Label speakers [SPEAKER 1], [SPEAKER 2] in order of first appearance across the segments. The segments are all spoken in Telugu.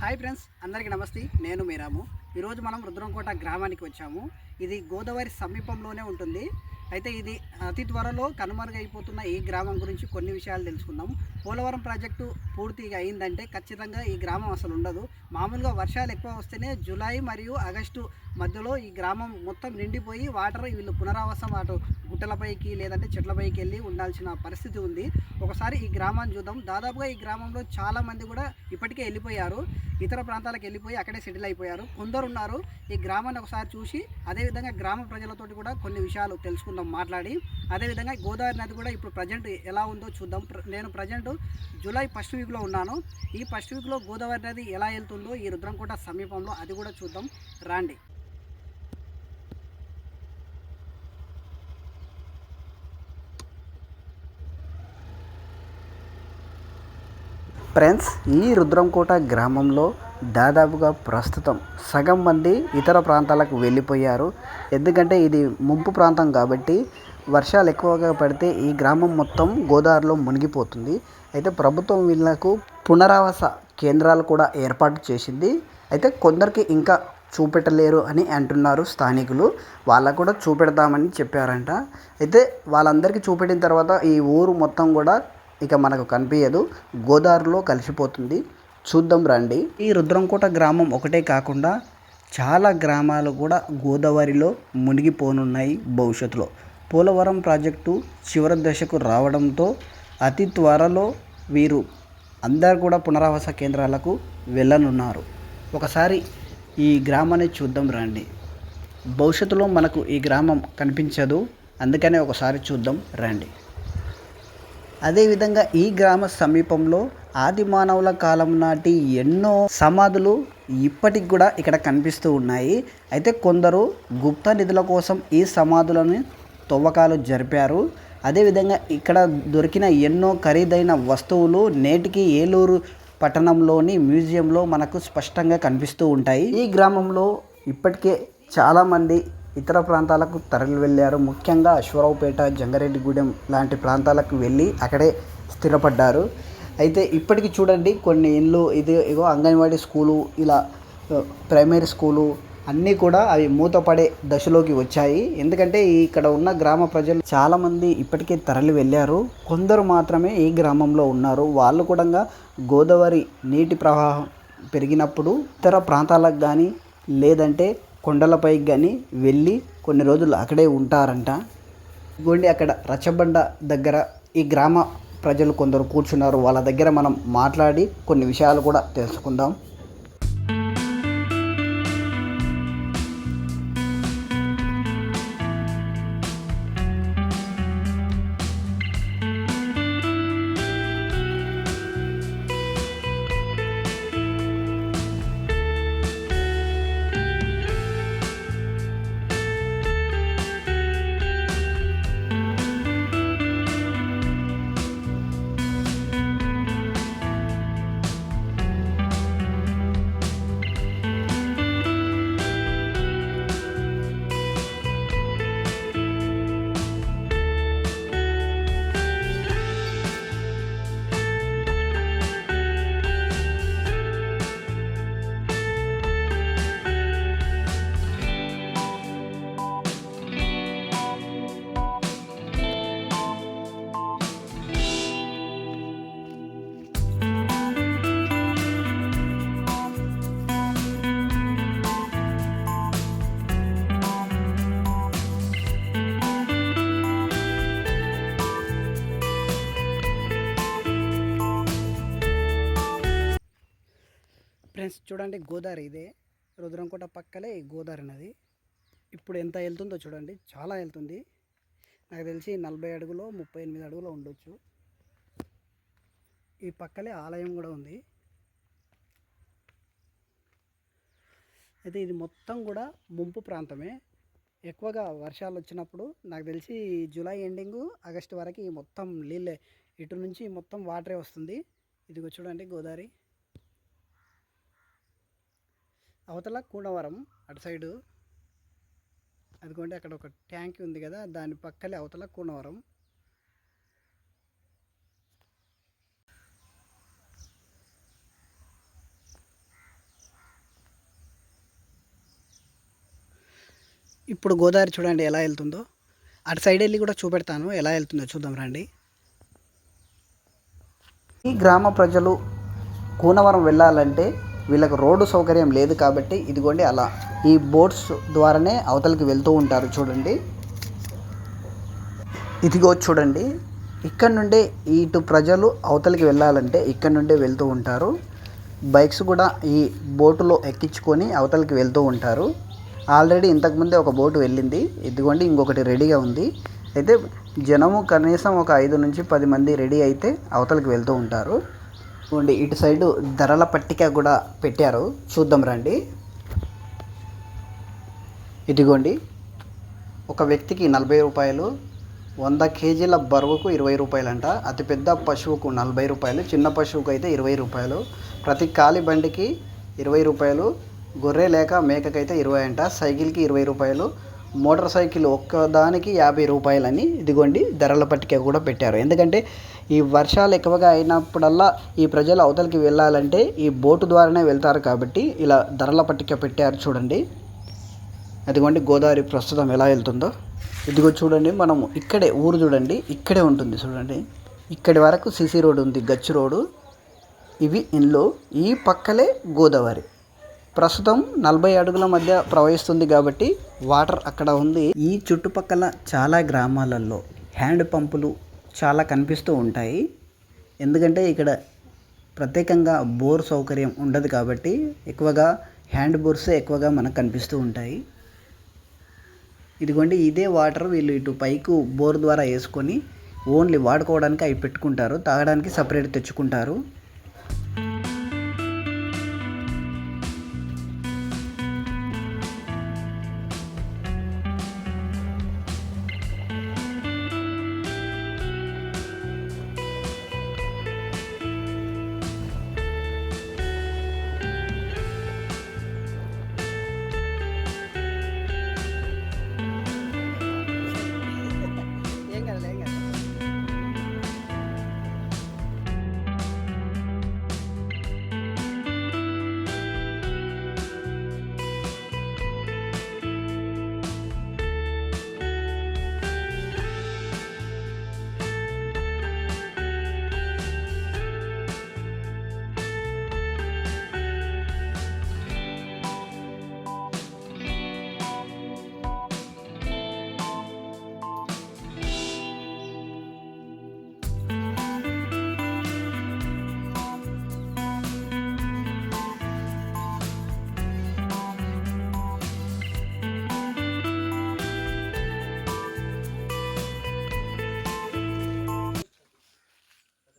[SPEAKER 1] హాయ్ ఫ్రెండ్స్ అందరికీ నమస్తే. నేను మీరాము ఈరోజు మనం రుద్రంకోట గ్రామానికి వచ్చాము. ఇది గోదావరి సమీపంలోనే ఉంటుంది. అయితే ఇది అతి త్వరలో కనుమరుగైపోతున్న ఈ గ్రామం గురించి కొన్ని విషయాలు తెలుసుకుందాం. పోలవరం ప్రాజెక్టు పూర్తిగా అయిందంటే ఖచ్చితంగా ఈ గ్రామం అసలు ఉండదు. మామూలుగా వర్షాలు ఎక్కువ వస్తేనే జూలై మరియు ఆగస్టు మధ్యలో ఈ గ్రామం మొత్తం నిండిపోయి వాటర్ వీళ్ళు పునరావాసం అటు గుట్టలపైకి లేదంటే చెట్లపైకి వెళ్ళి ఉండాల్సిన పరిస్థితి ఉంది. ఒకసారి ఈ గ్రామాన్ని చూద్దాం. దాదాపుగా ఈ గ్రామంలో చాలామంది కూడా ఇప్పటికే వెళ్ళిపోయారు. ఇతర ప్రాంతాలకు వెళ్ళిపోయి అక్కడే సెటిల్ అయిపోయారు. కొందరు ఉన్నారు. ఈ గ్రామాన్ని ఒకసారి చూసి అదేవిధంగా గ్రామ ప్రజలతోటి కూడా కొన్ని విషయాలు తెలుసుకుందాం మాట్లాడి. అదేవిధంగా గోదావరి నది కూడా ఇప్పుడు ప్రజెంట్ ఎలా ఉందో చూద్దాం. నేను ప్రజెంట్ జూలై ఫస్ట్ వీక్లో ఉన్నాను. ఈ ఫస్ట్ వీక్లో గోదావరి నది ఎలా వెళ్తుందో ఈ రుద్రంకోట సమీపంలో అది కూడా చూద్దాం. రాండి. ఫ్రెండ్స్ ఈ రుద్రంకోట గ్రామంలో దాదాపుగా ప్రస్తుతం సగం మంది ఇతర ప్రాంతాలకు వెళ్ళిపోయారు. ఎందుకంటే ఇది ముంపు ప్రాంతం కాబట్టి వర్షాలు ఎక్కువగా పడితే ఈ గ్రామం మొత్తం గోదావరిలో మునిగిపోతుంది. అయితే ప్రభుత్వం వీళ్ళకు పునరావాస కేంద్రాలు కూడా ఏర్పాటు చేసింది. అయితే కొందరికి ఇంకా చూపెట్టలేరు అని అంటున్నారు స్థానికులు. వాళ్ళకు కూడా చూపెడతామని చెప్పారంట. అయితే వాళ్ళందరికీ చూపెట్టిన తర్వాత ఈ ఊరు మొత్తం కూడా ఇక మనకు కనిపించదు గోదావరిలో కలిసిపోతుంది. చూద్దాం రండి. ఈ రుద్రంకోట గ్రామం ఒకటే కాకుండా చాలా గ్రామాలు కూడా గోదావరిలో మునిగిపోనున్నాయి భవిష్యత్తులో. పోలవరం ప్రాజెక్టు చివరి దశకు రావడంతో అతి త్వరలో వీరు అందరు కూడా పునరావాస కేంద్రాలకు వెళ్ళనున్నారు. ఒకసారి ఈ గ్రామాన్ని చూద్దాం రండి. భవిష్యత్తులో మనకు ఈ గ్రామం కనిపించదు. అందుకనే ఒకసారి చూద్దాం రండి. అదేవిధంగా ఈ గ్రామ సమీపంలో ఆది మానవుల కాలం నాటి ఎన్నో సమాధులు ఇప్పటికి కూడా ఇక్కడ కనిపిస్తూ ఉన్నాయి. అయితే కొందరు గుప్త నిధుల కోసం ఈ సమాధులను తవ్వకాలు జరిపారు. అదేవిధంగా ఇక్కడ దొరికిన ఎన్నో ఖరీదైన వస్తువులు నేటికి ఏలూరు పట్టణంలోని మ్యూజియంలో మనకు స్పష్టంగా కనిపిస్తూ ఉంటాయి. ఈ గ్రామంలో ఇప్పటికే చాలామంది ఇతర ప్రాంతాలకు తరలి వెళ్ళారు ముఖ్యంగా అశ్వరావుపేట జంగారెడ్డిగూడెం లాంటి ప్రాంతాలకు వెళ్ళి అక్కడే స్థిరపడ్డారు. అయితే ఇప్పటికి చూడండి కొన్ని ఇండ్లు ఇది ఇగో అంగన్వాడీ స్కూలు ఇలా ప్రైమరీ స్కూలు అన్నీ కూడా అవి మూతపడే దశలోకి వచ్చాయి. ఎందుకంటే ఇక్కడ ఉన్న గ్రామ ప్రజలు చాలామంది ఇప్పటికే తరలి వెళ్ళారు. కొందరు మాత్రమే ఈ గ్రామంలో ఉన్నారు. వాళ్ళు కూడా గోదావరి నీటి ప్రవాహం పెరిగినప్పుడు ఇతర ప్రాంతాలకు కానీ లేదంటే కొండలపైకి కానీ వెళ్ళి కొన్ని రోజులు అక్కడే ఉంటారంట. ఇదిగోండి అక్కడ రచ్చబండ దగ్గర ఈ గ్రామ ప్రజలు కొందరు కూర్చున్నారు. వాళ్ళ దగ్గర మనం మాట్లాడి కొన్ని విషయాలు కూడా తెలుసుకుందాం. చూడండి గోదావరి ఇదే. రుద్రంకోట పక్కలే గోదావరి నది. ఇప్పుడు ఎంత వెళ్తుందో చూడండి. చాలా వెళ్తుంది. నాకు తెలిసి నలభై అడుగులో ముప్పై ఎనిమిది అడుగులో ఉండొచ్చు. ఈ పక్కలే ఆలయం కూడా ఉంది. అయితే ఇది మొత్తం కూడా ముంపు ప్రాంతమే. ఎక్కువగా వర్షాలు వచ్చినప్పుడు నాకు తెలిసి జూలై ఎండింగ్ ఆగస్టు వరకు మొత్తం నీళ్ళే ఇటు నుంచి మొత్తం వాటరే వస్తుంది. ఇదిగో చూడండి గోదావరి అవతల కూడవరం అటు సైడు. అదిగోండి అక్కడ ఒక ట్యాంక్ ఉంది కదా దాని పక్కలే అవతల కూడవరం ఇప్పుడు గోదావరి చూడండి ఎలా వెళ్తుందో. అటు సైడ్ వెళ్ళి కూడా చూపెడతాను ఎలా వెళ్తుందో చూద్దాం రండి. ఈ గ్రామ ప్రజలు కూనవరం వెళ్ళాలంటే వీళ్ళకి రోడ్డు సౌకర్యం లేదు కాబట్టి ఇదిగోండి అలా. ఈ బోట్స్ ద్వారానే అవతలకి వెళ్తూ ఉంటారు చూడండి. ఇదిగో చూడండి. ఇక్కడ నుండే ఇటు ప్రజలు అవతలికి వెళ్ళాలంటే ఇక్కడ నుండే వెళ్తూ ఉంటారు. బైక్స్ కూడా ఈ బోటులో ఎక్కించుకొని అవతలికి వెళ్తూ ఉంటారు. ఆల్రెడీ ఇంతకుముందే ఒక బోటు వెళ్ళింది. ఇదిగోండి ఇంకొకటి రెడీగా ఉంది. అయితే జనము కనీసం ఒక ఐదు నుంచి పది మంది రెడీ అయితే అవతలికి వెళ్తూ ఉంటారు. ఇదిగోండి ఇటు సైడు ధరల పట్టిక కూడా పెట్టారు. చూద్దాం రండి. ఇదిగోండి ఒక వ్యక్తికి నలభై రూపాయలు వంద కేజీల బరువుకు ఇరవై రూపాయలంట. అతిపెద్ద పశువుకు నలభై రూపాయలు చిన్న పశువుకు అయితే ఇరవై రూపాయలు. ప్రతి కాలి బండికి ఇరవై రూపాయలు గొర్రె లేక మేకకైతే ఇరవై అంట. సైకిల్కి ఇరవై రూపాయలు మోటార్ సైకిల్ ఒక్కదానికి యాభై రూపాయలని ఇదిగోండి ధరల పట్టిక కూడా పెట్టారు. ఎందుకంటే ఈ వర్షాలు ఎక్కువగా అయినప్పుడల్లా ఈ ప్రజలు అవతలికి వెళ్ళాలంటే ఈ బోటు ద్వారానే వెళ్తారు కాబట్టి ఇలా ధరల పట్టిక పెట్టారు చూడండి. అదిగోండి గోదావరి ప్రస్తుతం ఎలా వెళ్తుందో. ఇదిగో చూడండి మనము ఇక్కడే ఊరు చూడండి ఇక్కడే ఉంటుంది చూడండి. ఇక్కడి వరకు సిసి రోడ్ ఉంది గచ్చు రోడ్డు ఇవి ఇండ్లు ఈ పక్కలే గోదావరి. ప్రస్తుతం నలభై అడుగుల మధ్య ప్రవహిస్తుంది కాబట్టి వాటర్ అక్కడ ఉంది. ఈ చుట్టుపక్కల చాలా గ్రామాలలో హ్యాండ్ పంపులు చాలా కనిపిస్తూ ఉంటాయి. ఎందుకంటే ఇక్కడ ప్రత్యేకంగా బోర్ సౌకర్యం ఉండదు కాబట్టి ఎక్కువగా హ్యాండ్ బోర్సే ఎక్కువగా మనకు కనిపిస్తూ ఉంటాయి. ఇదిగోండి ఇదే వాటర్ వీళ్ళు ఇటు పైకు బోర్ ద్వారా వేసుకొని ఓన్లీ వాడుకోవడానికి అవి పెట్టుకుంటారు. తాగడానికి సపరేట్ తెచ్చుకుంటారు.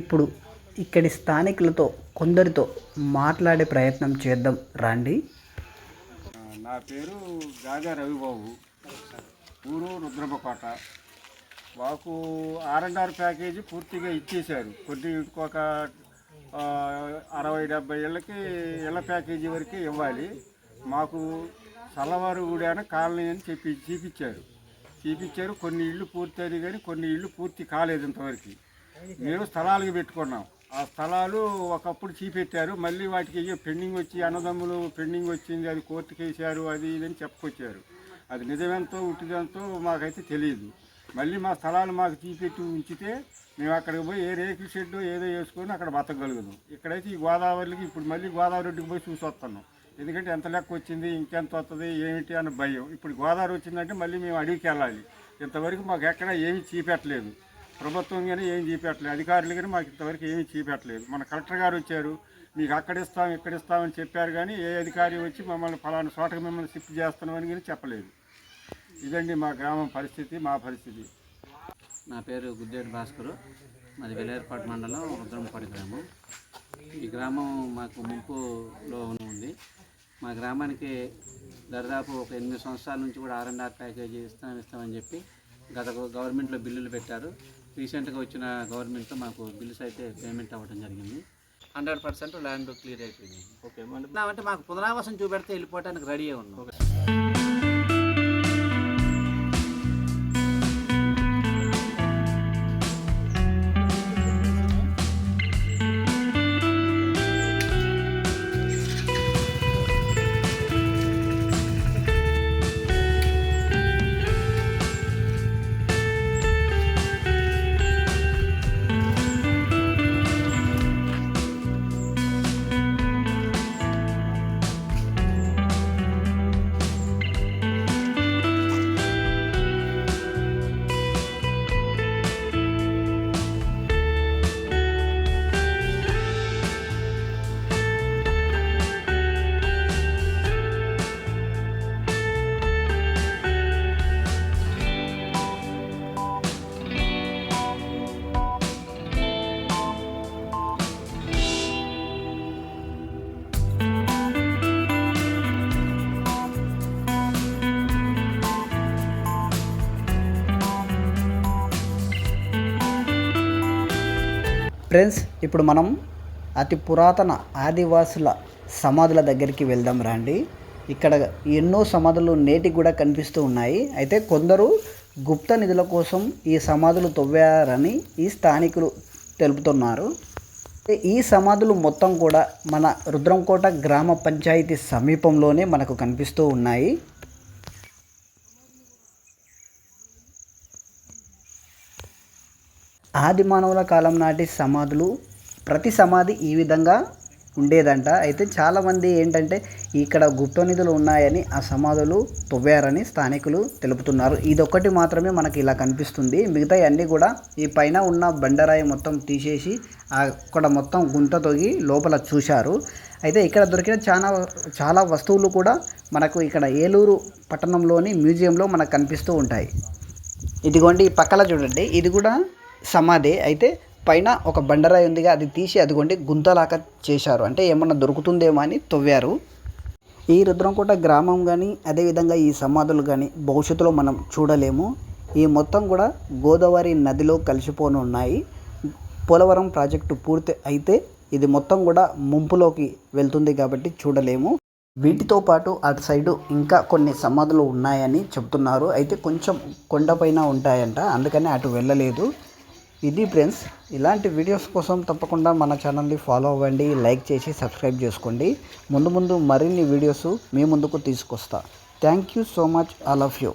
[SPEAKER 1] ఇప్పుడు ఇక్కడి స్థానికులతో కొందరితో మాట్లాడే ప్రయత్నం చేద్దాం. రండి.
[SPEAKER 2] నా పేరు గాగా రవిబాబు. ఊరు రుద్రమకోట. మాకు ఆర్ఎన్ఆర్ ప్యాకేజీ పూర్తిగా ఇచ్చేశారు. కొద్ది ఇంకొక అరవై డెబ్బై ఏళ్ళకి ఇళ్ళ ప్యాకేజీ వరకే ఇవ్వాలి. మాకు సలవారు గుడాన కాలనీ అని చెప్పి చూపించారు. చూపించారు. కొన్ని ఇళ్ళు పూర్తి అయింది కానీ కొన్ని ఇళ్ళు పూర్తి కాలేదు ఇంతవరకు. మేము స్థలాలకు పెట్టుకున్నాం. ఆ స్థలాలు ఒకప్పుడు చీపెట్టారు. మళ్ళీ వాటికి అయ్యో పెండింగ్ వచ్చి అన్నదమ్ములు పెండింగ్ వచ్చింది. అది కోర్టుకి వేసారు అది ఇది అని చెప్పుకొచ్చారు. అది నిజమెంతో ఉట్టిదంతో మాకైతే తెలియదు మళ్ళీ మా స్థలాలు మాకు తీపెట్టి ఉంచితే మేము అక్కడికి పోయి ఏ రేకుల షెడ్ ఏదో వేసుకొని అక్కడ బతకగలుగుదాం ఇక్కడైతే ఈ గోదావరికి ఇప్పుడు మళ్ళీ గోదావరి రోడ్డుకి పోయి చూసి వస్తున్నాం ఎందుకంటే ఎంత లెక్క వచ్చింది ఇంకెంత వస్తుంది ఏమిటి అన్న భయం. ఇప్పుడు గోదావరి వచ్చిందంటే మళ్ళీ మేము అడవికి వెళ్ళాలి. ఇంతవరకు మాకు ఎక్కడ ఏమీ చీపెట్టలేదు. ప్రభుత్వం కానీ ఏం చూపెట్టలేదు. అధికారులు కానీ మాకు ఇంతవరకు ఏమీ చూపెట్టలేదు. మన కలెక్టర్ గారు వచ్చారు. మీకు అక్కడ ఇస్తాం ఇక్కడ ఇస్తామని చెప్పారు కానీ ఏ అధికారి వచ్చి మమ్మల్ని ఫలానా చోటకి మిమ్మల్ని షిఫ్ట్ చేస్తున్నామని కానీ చెప్పలేదు. ఇదండి మా గ్రామం పరిస్థితి మా పరిస్థితి.
[SPEAKER 3] నా పేరు గుద్దేటి భాస్కరు. మాది వెలేర్పాటు మండలం రుద్రంపాడి గ్రామం. ఈ గ్రామం మాకు ముంపులో ఉంది. మా గ్రామానికి దాదాపు ఒక ఎనిమిది సంవత్సరాల నుంచి కూడా ఆర్ఎన్ఆర్ ప్యాకేజీ ఇస్తాం ఇస్తామని చెప్పి గత గవర్నమెంట్లో బిల్లులు పెట్టారు. రీసెంట్గా వచ్చిన గవర్నమెంట్లో మాకు బిల్లుస్ అయితే పేమెంట్ అవ్వడం జరిగింది. హండ్రెడ్ పర్సెంట్ ల్యాండ్ క్లియర్ అయిపోయింది. ఓకే అంటే మాకు పునరావాసం చూపెడితే వెళ్ళిపోవడానికి రెడీ ఉన్నాం.
[SPEAKER 1] ఫ్రెండ్స్ ఇప్పుడు మనం అతి పురాతన ఆదివాసుల సమాధుల దగ్గరికి వెళ్దాం రండి. ఇక్కడ ఎన్నో సమాధులు నేటికి కూడా కనిపిస్తూ ఉన్నాయి. అయితే కొందరు గుప్త నిధుల కోసం ఈ సమాధులు తవ్వారని ఈ స్థానికులు తెలుపుతున్నారు. ఈ సమాధులు మొత్తం కూడా మన రుద్రంకోట గ్రామ పంచాయతీ సమీపంలోనే మనకు కనిపిస్తూ ఉన్నాయి. ఆది మానవుల కాలం నాటి సమాధులు ప్రతి సమాధి ఈ విధంగా ఉండేదంట. అయితే చాలామంది ఏంటంటే ఇక్కడ గుప్త నిధులు ఉన్నాయని ఆ సమాధులు తవ్వారని స్థానికులు తెలుపుతున్నారు. ఇదొక్కటి మాత్రమే మనకి ఇలా కనిపిస్తుంది. మిగతా అన్నీ కూడా ఈ పైన ఉన్న బండరాయి మొత్తం తీసేసి అక్కడ మొత్తం గుంత తొగి లోపల చూశారు. అయితే ఇక్కడ దొరికిన చాలా చాలా వస్తువులు కూడా మనకు ఇక్కడ ఏలూరు పట్టణంలోని మ్యూజియంలో మనకు కనిపిస్తూ ఉంటాయి. ఇదిగోండి ఈ పక్కల చూడండి. ఇది కూడా సమాధి అయితే పైన ఒక బండరాయి ఉందిగా అది తీసి అదిగోండి గుంతలాగా చేశారు. అంటే ఏమన్నా దొరుకుతుందేమో అని తవ్వారు. ఈ రుద్రంకోట గ్రామం కానీ అదేవిధంగా ఈ సమాధులు కానీ భవిష్యత్తులో మనం చూడలేము. ఈ మొత్తం కూడా గోదావరి నదిలో కలిసిపోని ఉన్నాయి. పోలవరం ప్రాజెక్టు పూర్తి అయితే ఇది మొత్తం కూడా ముంపులోకి వెళ్తుంది కాబట్టి చూడలేము. వీటితో పాటు అటు సైడు ఇంకా కొన్ని సమాధులు ఉన్నాయని చెప్తున్నారు. అయితే కొంచెం కొండపైన ఉంటాయంట అందుకని అటు వెళ్ళలేదు. ఇది ఫ్రెండ్స్ ఇలాంటి వీడియోస్ కోసం తప్పకుండా మన ఛానల్ని ఫాలో అవ్వండి లైక్ చేసి సబ్స్క్రైబ్ చేసుకోండి. ముందు ముందు మరిన్ని వీడియోస్ మీ ముందుకు తీసుకొస్తా. Thank you so much. All of you